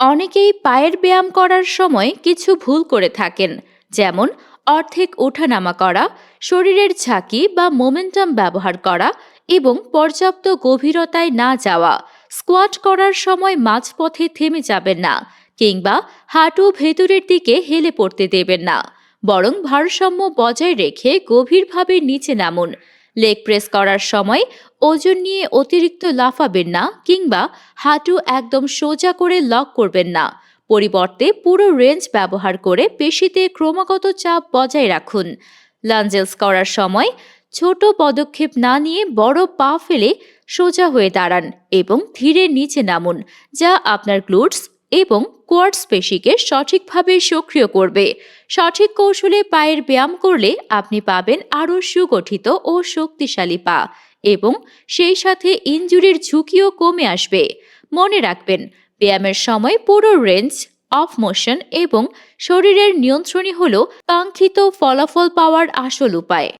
অনেকেই পায়ের ব্যায়াম করার সময় কিছু ভুল করে থাকেন, যেমন অর্ধেক ওঠানামা করা, শরীরের ঝাঁকি বা মোমেন্টাম ব্যবহার করা এবং পর্যাপ্ত গভীরতায় না যাওয়া। স্কোয়াট করার সময় মাঝপথে থেমে যাবেন না কিংবা হাঁটু ভেতরের দিকে হেলে পড়তে দেবেন না। বরং ভারসাম্য বজায় রেখে গভীরভাবে নিচে নামুন। লেগ প্রেস করার সময় ওজন নিয়ে অতিরিক্ত লাফাবেন না কিংবা হাঁটু একদম সোজা করে লক করবেন না। পরিবর্তে পুরো রেঞ্জ ব্যবহার করে পেশিতে ক্রমাগত চাপ বজায় রাখুন। লাঞ্জেলস করার সময় ছোট পদক্ষেপ না নিয়ে বড় পা ফেলে সোজা হয়ে দাঁড়ান এবং ধীরে নিচে নামুন, যা আপনার গ্লুটস এবং কোয়ার্টস পেশিকে সঠিকভাবে সক্রিয় করবে। সঠিক কৌশলে পায়ের ব্যায়াম করলে আপনি পাবেন আরও সুগঠিত ও শক্তিশালী পা এবং সেই সাথে ইনজুরির ঝুঁকিও কমে আসবে। মনে রাখবেন, ব্যায়ামের সময় পুরো রেঞ্জ, অফ মোশন এবং শরীরের নিয়ন্ত্রণই হল কাঙ্ক্ষিত ফলাফল পাওয়ার আসল উপায়।